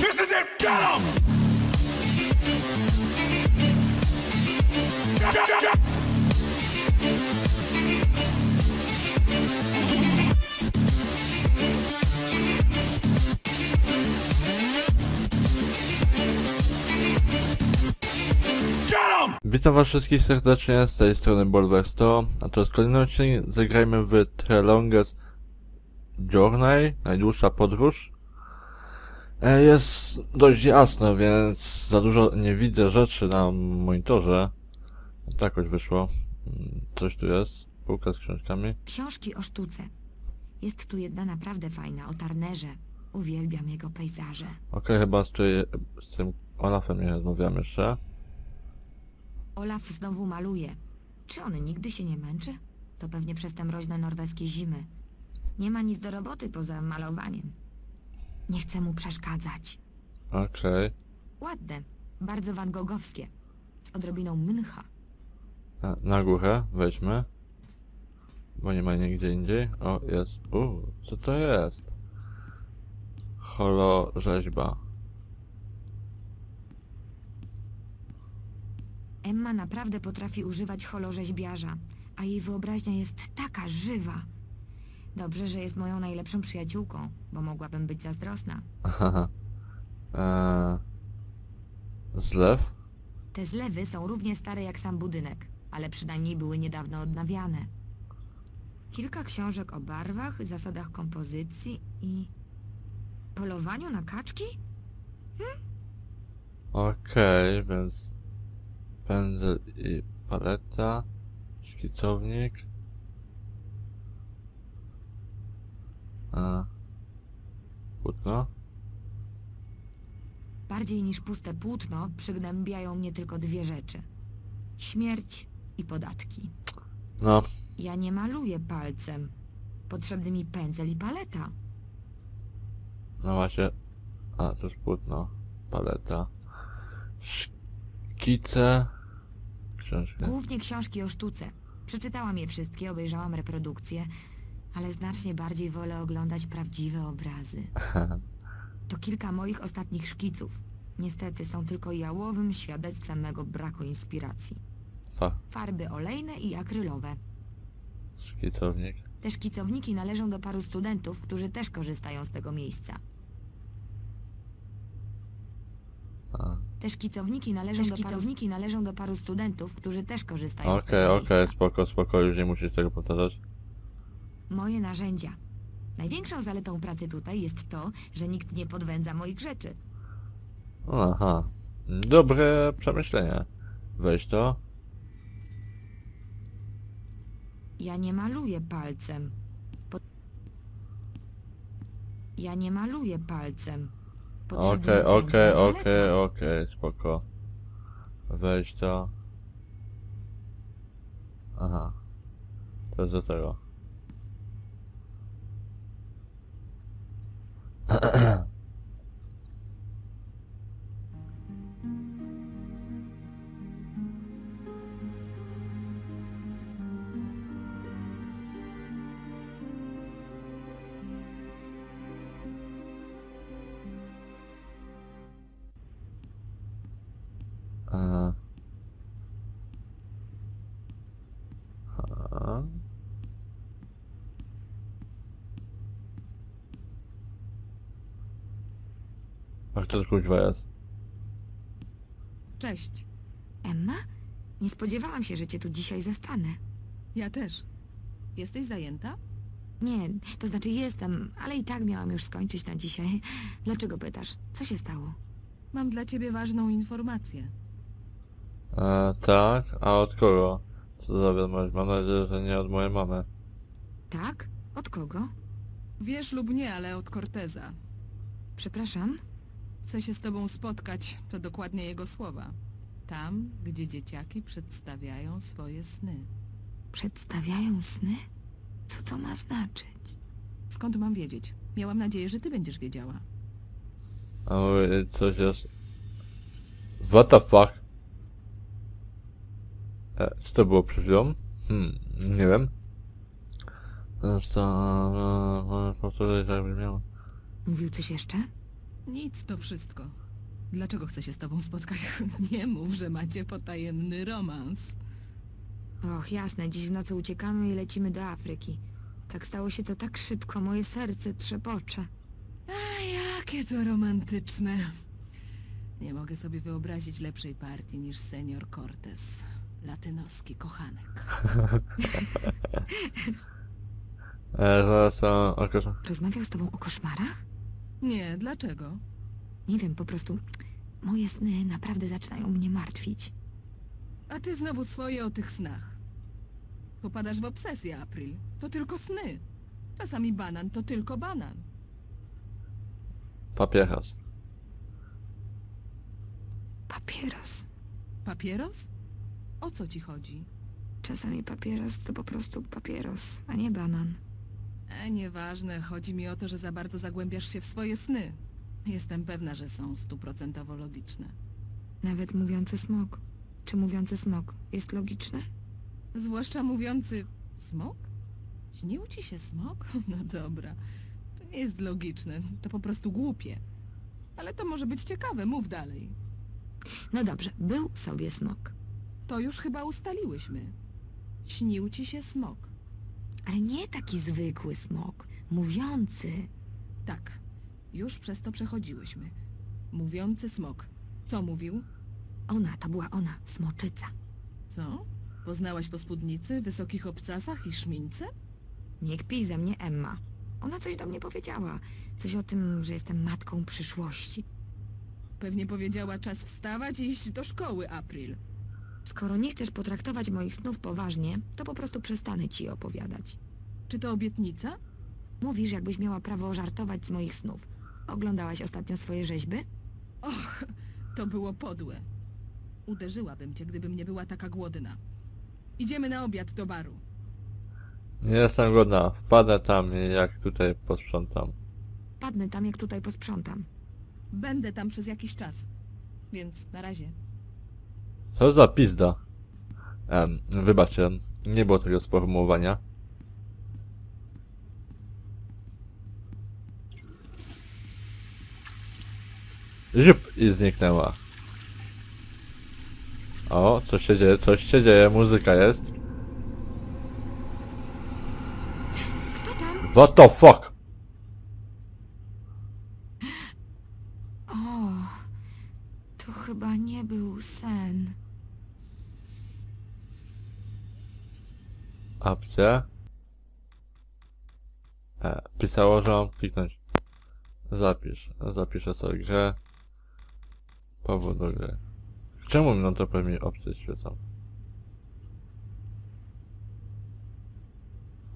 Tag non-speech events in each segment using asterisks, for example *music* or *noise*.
This is it! Get him! Witam was wszystkich serdecznie, z tej strony Bolwer 100, a to jest kolejny odcinek, zagrajmy w The Longest Journey, najdłuższa podróż. E, Jest dość jasno, więc za dużo nie widzę rzeczy na monitorze. Tak choć wyszło. Coś tu jest, półka z książkami. Książki o sztuce. Jest tu jedna naprawdę fajna, o Tarnerze. Uwielbiam jego pejzaże. Okej, chyba z, tej, z tym Olafem nie rozmawiam jeszcze. Olaf znowu maluje. Czy on nigdy się nie męczy? To pewnie przez te mroźne norweskie zimy. Nie ma nic do roboty poza malowaniem. Nie chcę mu przeszkadzać. Okej. Ładne, bardzo van Gogowskie. Z odrobiną mncha. Na, na górę wejdźmy. Bo nie ma nigdzie indziej. O, jest. Uuu, co to jest? Holo rzeźba. Emma naprawdę potrafi używać holorzeźbiarza, a jej wyobraźnia jest taka żywa. Dobrze, że jest moją najlepszą przyjaciółką, bo mogłabym być zazdrosna. Haha. eee, zlew? Te zlewy są równie stare jak sam budynek, ale przynajmniej były niedawno odnawiane. Kilka książek o barwach, zasadach kompozycji i polowaniu na kaczki? Okej, więc pędzel i paleta, szkicownik. A, płótno. Bardziej niż puste płótno przygnębiają mnie tylko dwie rzeczy. Śmierć i podatki. No, Ja nie maluję palcem. Potrzebny mi pędzel i paleta. no właśnie. A, to jest płótno, paleta. Szkice. Książkę. Głównie książki o sztuce. Przeczytałam je wszystkie, obejrzałam reprodukcje, ale znacznie bardziej wolę oglądać prawdziwe obrazy. *laughs* To kilka moich ostatnich szkiców. Niestety są tylko jałowym świadectwem mego braku inspiracji. Fa, Farby olejne i akrylowe. szkicownik. Te szkicowniki należą do paru studentów, którzy też korzystają z tego miejsca. A. Te szkicowniki należą, do, szkicowniki należą do paru studentów, którzy też korzystają z Okej, tego okej, miejsca. spoko, spoko, już nie musisz tego powtarzać. Moje narzędzia. Największą zaletą pracy tutaj jest to, że nikt nie podwędza moich rzeczy. Aha. Dobre przemyślenie. Weź to. Ja nie maluję palcem. Po... Ja nie maluję palcem. Okej, okej, okej, okej, spoko. Weź to. Aha. To jest do tego. *clears throat* Ach, to kuźwa jest. Cześć. Emma? Nie spodziewałam się, że cię tu dzisiaj zastanę. Ja też. Jesteś zajęta? Nie, to znaczy jestem, ale i tak miałam już skończyć na dzisiaj. Dlaczego pytasz? Co się stało? Mam dla ciebie ważną informację. Eee, tak? A od kogo? Co za wiadomość? Mam nadzieję, że nie od mojej mamy. Tak? Od kogo? Wiesz lub nie, ale od Corteza. Przepraszam? Chcę się z tobą spotkać, to dokładnie jego słowa. Tam, gdzie dzieciaki przedstawiają swoje sny. Przedstawiają sny? Co to ma znaczyć? Skąd mam wiedzieć? Miałam nadzieję, że ty będziesz wiedziała. A mówi, coś jest... What the fuck? E, co to było przed chwilą? Hmm, nie wiem. Powtórzyć jak brzmiało. Mówił coś jeszcze? Nic, to wszystko. Dlaczego chcę się z tobą spotkać? *laughs* Nie mów, że macie potajemny romans. Och, jasne, dziś w nocy uciekamy i lecimy do Afryki. Tak stało się to tak szybko, moje serce trzepocze. A jakie to romantyczne. Nie mogę sobie wyobrazić lepszej partii niż senior Cortez. Latynoski kochanek. *laughs* E, zaraz to okażę. Rozmawiał z tobą o koszmarach? Nie, dlaczego? Nie wiem, po prostu moje sny naprawdę zaczynają mnie martwić. A ty znowu swoje o tych snach. Popadasz w obsesję, April. To tylko sny. Czasami banan to tylko banan. Papieras. Papieros. Papieros? O co ci chodzi? Czasami papieros to po prostu papieros, a nie banan. E, nieważne, chodzi mi o to, że za bardzo zagłębiasz się w swoje sny. Jestem pewna, że są stuprocentowo logiczne. Nawet mówiący smok. Czy mówiący smok jest logiczny? Zwłaszcza mówiący smok? Śnił ci się smok? *laughs* No dobra. To nie jest logiczne, to po prostu głupie. Ale to może być ciekawe, mów dalej. No dobrze, był sobie smok. To już chyba ustaliłyśmy. Śnił ci się smok. Ale nie taki zwykły smok. Mówiący. Tak, już przez to przechodziłyśmy. Mówiący smok. Co mówił? Ona, to była ona, smoczyca. Co? Poznałaś po spódnicy, wysokich obcasach i szmince? Nie kpij ze mnie, Emma. Ona coś do mnie powiedziała. Coś o tym, że jestem matką przyszłości. Pewnie powiedziała czas wstawać i iść do szkoły, April. Skoro nie chcesz potraktować moich snów poważnie, to po prostu przestanę ci opowiadać. Czy to obietnica? Mówisz, jakbyś miała prawo żartować z moich snów. Oglądałaś ostatnio swoje rzeźby? Och, to było podłe. Uderzyłabym cię, gdybym nie była taka głodna. Idziemy na obiad do baru. Nie jestem głodna. Wpadę tam jak tutaj posprzątam. Padnę tam, jak tutaj posprzątam. Będę tam przez jakiś czas. Więc na razie. Co za pizda? Em, wybaczcie, nie było tego sformułowania. Ziup i zniknęła. O, coś się dzieje, coś się dzieje, muzyka jest. What the fuck? O, to chyba nie był sen. Opcja. E, pisało, że mam kliknąć. Zapisz. Zapiszę sobie grę. Powód do gry. Czemu mi to pewnie opcje świecą?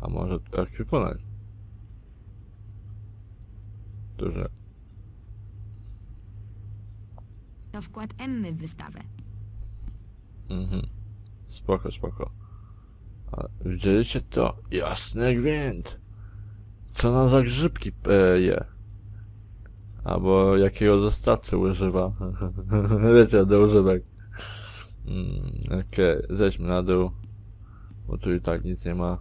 A może ekwipunek? Duży. To wkład Emmy w wystawę. Mhm. Spoko, spoko. Widzieliście to? Jasny gwint! Co na za grzybki e, je? Albo jakiego dostawcy używa. *laughs* Wiecie, do używek. Mm, Okej, zejdźmy na dół. Bo tu i tak nic nie ma.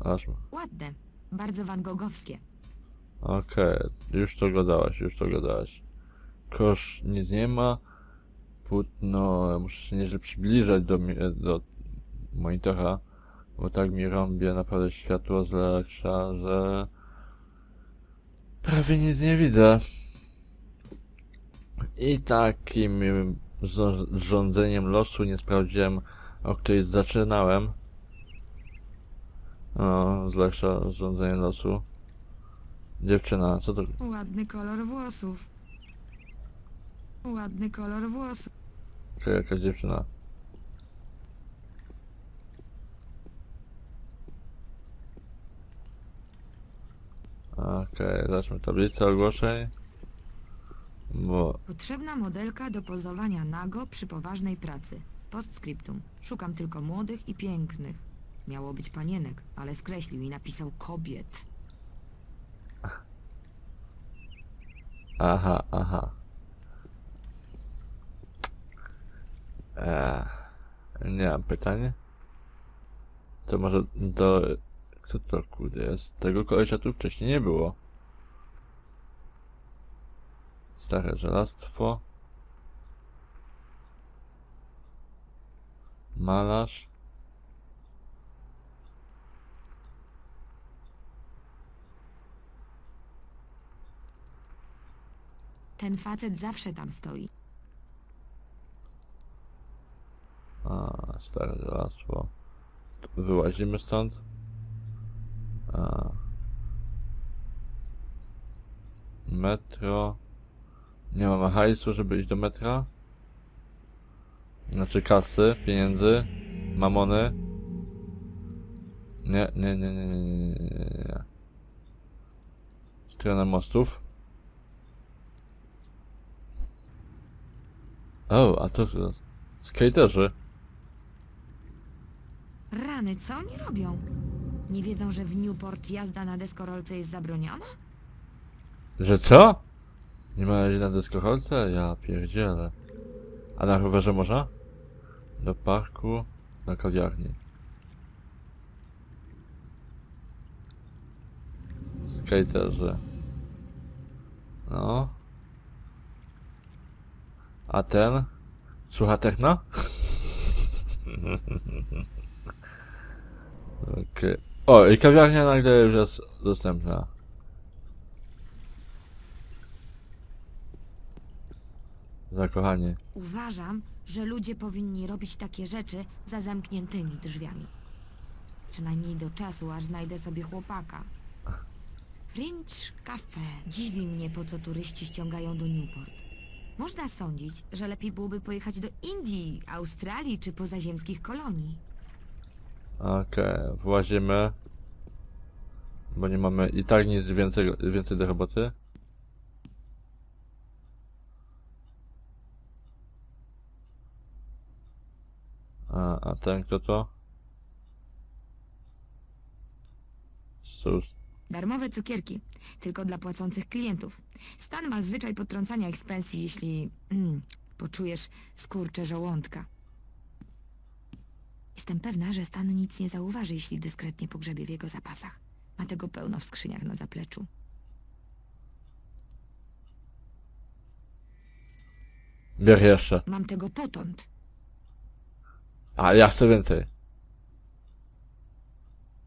Aż Ładne. Bardzo van Gogowskie. Okej, już to gadałaś, już to gadałaś. Kosz nic nie ma. Płótno, muszę się nieźle przybliżać do, do monitora, bo tak mi rąbie naprawdę światło zlepsza, że prawie nic nie widzę. I takim rządzeniem losu nie sprawdziłem, o której zaczynałem. No, zlepsza rządzenie losu. Dziewczyna, co to? Ładny kolor włosów. Ładny kolor włosów. Okej, jakaś dziewczyna. Okej, zacznę tablicę ogłoszeń. Bo... Potrzebna modelka do pozowania nago przy poważnej pracy. Postscriptum. Szukam tylko młodych i pięknych. Miało być panienek, ale skreślił i napisał kobiet. Aha, aha. Eee, nie mam pytania. To może do... Co to kurde jest? Tego kolesia tu wcześniej nie było. Stare żelastwo. Malarz. Ten facet zawsze tam stoi. A, stare żelastwo. Wyłazimy stąd. A. Metro. Nie mamy hajsu, żeby iść do metra. Znaczy kasy, pieniędzy, mamony. Nie, nie, nie, nie, nie, nie, nie, nie, nie. Stronę mostów. O, a to skaterzy. Rany, co oni robią? Nie wiedzą, że w Newport jazda na deskorolce jest zabroniona? Że co? Nie ma na deskoholce? Ja pierdzielę. A na rowerze można? Do parku, na kawiarni. Skaterzy. No. A ten? Słucha techno? *laughs* Okej. O, i kawiarnia nagle już jest dostępna. Zakochani. Uważam, że ludzie powinni robić takie rzeczy za zamkniętymi drzwiami. Przynajmniej do czasu, aż znajdę sobie chłopaka. Fringe Cafe. Dziwi mnie, po co turyści ściągają do Newport. Można sądzić, że lepiej byłoby pojechać do Indii, Australii czy pozaziemskich kolonii. Okej, włazimy. Bo nie mamy i tak nic więcej, więcej do roboty. A, a ten kto to? Cóż, Darmowe cukierki, tylko dla płacących klientów. Stan ma zwyczaj potrącania ich z pensji, jeśli mm, poczujesz skurcze żołądka. Jestem pewna, że Stan nic nie zauważy, jeśli dyskretnie pogrzebie w jego zapasach. Ma tego pełno w skrzyniach na zapleczu. bier jeszcze. Mam tego potąd. A, ja chcę więcej.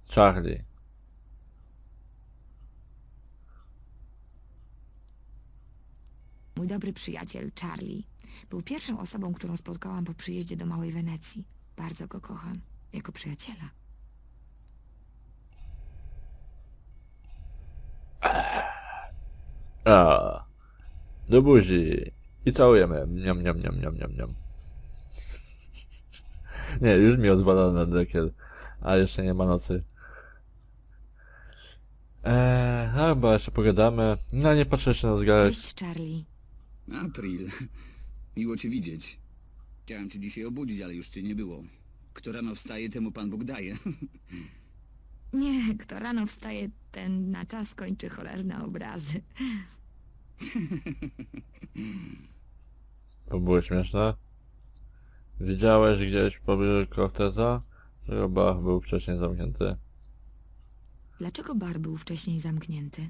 Charlie. Mój dobry przyjaciel, Charlie, był pierwszą osobą, którą spotkałam po przyjeździe do Małej Wenecji. Bardzo go kocham, jako przyjaciela. A, do buzi. I całujemy. Niam, niam, niam, niam, niam, niam. Nie, już mi odwala na dekiel. A jeszcze nie ma nocy. Eee, chyba jeszcze pogadamy. No nie patrzę jeszcze na zegarek. Cześć, Charlie. April, miło cię widzieć. Chciałem cię dzisiaj obudzić, ale już cię nie było. Kto rano wstaje, temu Pan Bóg daje. *laughs* Nie, kto rano wstaje, ten na czas kończy cholerne obrazy. *laughs* To było śmieszne. Widziałeś gdzieś w pobliżu Corteza? Że bar był wcześniej zamknięty. Dlaczego bar był wcześniej zamknięty?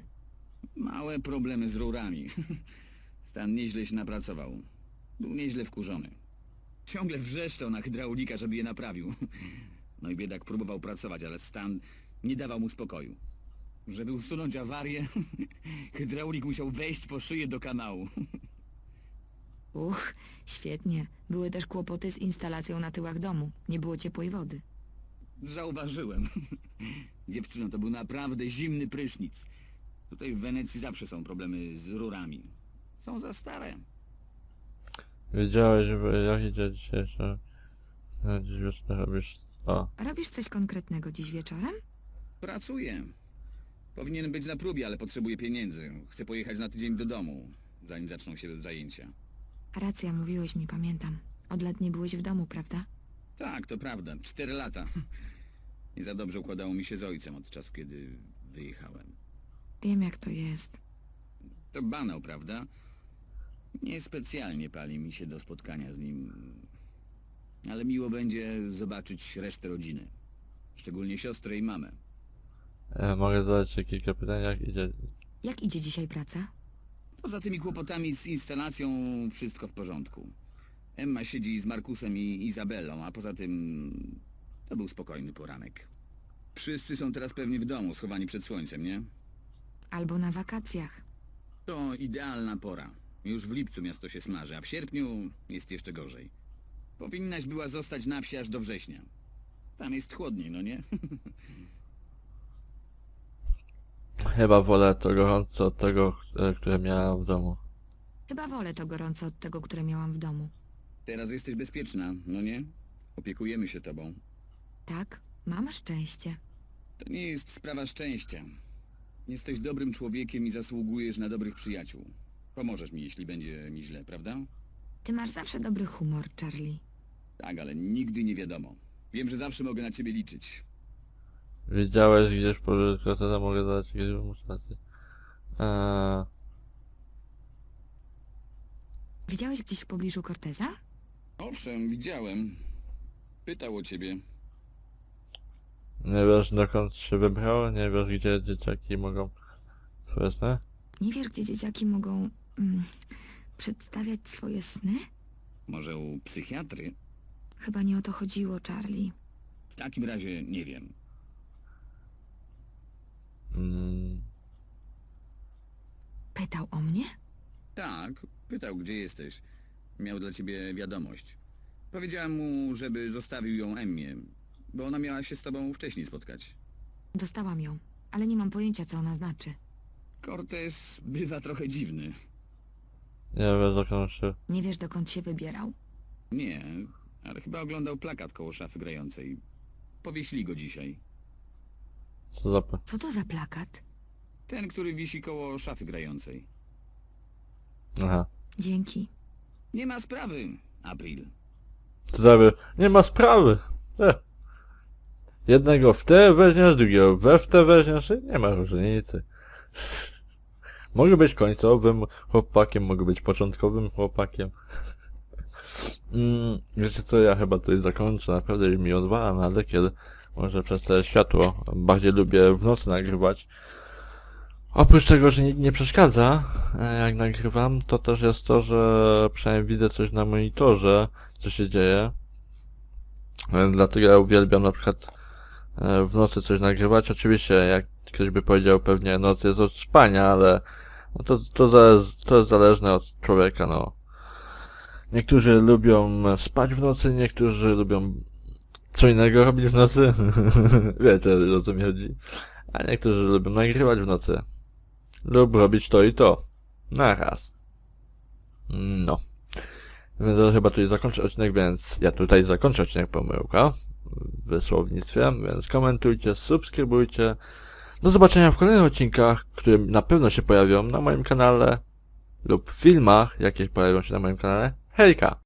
Małe problemy z rurami. *laughs* Stan nieźle się napracował. Był nieźle wkurzony. Ciągle wrzeszczał na hydraulika, żeby je naprawił. No i biedak próbował pracować, ale Stan nie dawał mu spokoju. Żeby usunąć awarię, *laughs* hydraulik musiał wejść po szyję do kanału. Uch, świetnie. Były też kłopoty z instalacją na tyłach domu. Nie było ciepłej wody. Zauważyłem. *laughs* Dziewczyno, to był naprawdę zimny prysznic. Tutaj w Wenecji zawsze są problemy z rurami. Są za stare. Wiedziałeś, że jak idzie dzisiejsze... e, Dziś wieczne robisz... O, Robisz coś konkretnego dziś wieczorem? Pracuję. Powinien być na próbie, ale potrzebuję pieniędzy. Chcę pojechać na tydzień do domu, zanim zaczną się zajęcia. Racja, mówiłeś mi, pamiętam. Od lat nie byłeś w domu, prawda? Tak, to prawda. Cztery lata. Nie za dobrze układało mi się z ojcem od czasu, kiedy wyjechałem. Wiem, jak to jest. To banał, prawda? Niespecjalnie pali mi się do spotkania z nim. Ale miło będzie zobaczyć resztę rodziny. Szczególnie siostrę i mamę. E, mogę zadać ci kilka pytań, jak idzie... Jak idzie dzisiaj praca? Poza tymi kłopotami z instalacją wszystko w porządku. Emma siedzi z Markusem i Izabelą, a poza tym to był spokojny poranek. Wszyscy są teraz pewnie w domu, schowani przed słońcem, nie? Albo na wakacjach. To idealna pora. Już w lipcu miasto się smaży, a w sierpniu jest jeszcze gorzej. Powinnaś była zostać na wsi aż do września. Tam jest chłodniej, no nie? *laughs* Chyba wolę to gorąco od tego, e, które miałem w domu. Chyba wolę to gorąco od tego, które miałam w domu. Teraz jesteś bezpieczna, no nie? Opiekujemy się tobą. Tak? Mam szczęście. To nie jest sprawa szczęścia. Jesteś dobrym człowiekiem i zasługujesz na dobrych przyjaciół. Pomożesz mi, jeśli będzie mi źle, prawda? Ty masz zawsze dobry humor, Charlie. Tak, ale nigdy nie wiadomo. Wiem, że zawsze mogę na ciebie liczyć. Widziałeś gdzieś powyżej Corteza, mogę zadać ci kilka musztacji. Eee, Widziałeś gdzieś w pobliżu Corteza? Owszem, widziałem. Pytał o ciebie. nie wiesz dokąd się wybrał? Nie wiesz gdzie dzieciaki mogą sny? Nie wiesz, gdzie dzieciaki mogą mm, przedstawiać swoje sny? Może u psychiatry? Chyba nie o to chodziło, Charlie. W takim razie nie wiem. Mm, Pytał o mnie? Tak, pytał, gdzie jesteś. Miał dla ciebie wiadomość. Powiedziałem mu, żeby zostawił ją Emmie, bo ona miała się z tobą wcześniej spotkać. Dostałam ją, ale nie mam pojęcia, co ona znaczy. Cortez bywa trochę dziwny. Nie wiesz dokąd się... Nie wiesz, dokąd się wybierał? Nie, ale chyba oglądał plakat koło szafy grającej. Powiesili go dzisiaj. Co za... Co to za plakat? Ten, który wisi koło szafy grającej. Aha. Dzięki. Nie ma sprawy, April. Co za... Nie ma sprawy! E. Jednego w te weźmiesz, drugiego we w te weźmiesz i nie ma różnicy. Mogę być końcowym chłopakiem, mogę być początkowym chłopakiem. *laughs* Mm, wiecie co, ja chyba tutaj zakończę, naprawdę mi odwala na lekiel. Może przez te światło bardziej lubię w nocy nagrywać. Oprócz tego, że nikt nie przeszkadza, e, jak nagrywam, to też jest to, że przynajmniej widzę coś na monitorze, co się dzieje. E, Dlatego ja uwielbiam na przykład e, w nocy coś nagrywać. Oczywiście, jak ktoś by powiedział, pewnie noc jest od spania, ale no to, to, to jest zależne od człowieka, no. Niektórzy lubią spać w nocy, niektórzy lubią co innego robić w nocy. *laughs* Wiecie, o co mi chodzi. A niektórzy lubią nagrywać w nocy. Lub robić to i to. Na raz. No. Więc ja chyba tutaj zakończę odcinek, więc ja tutaj zakończę odcinek pomyłka w słownictwie, więc komentujcie, subskrybujcie. Do zobaczenia w kolejnych odcinkach, które na pewno się pojawią na moim kanale lub filmach, jakie pojawią się na moim kanale. Hejka!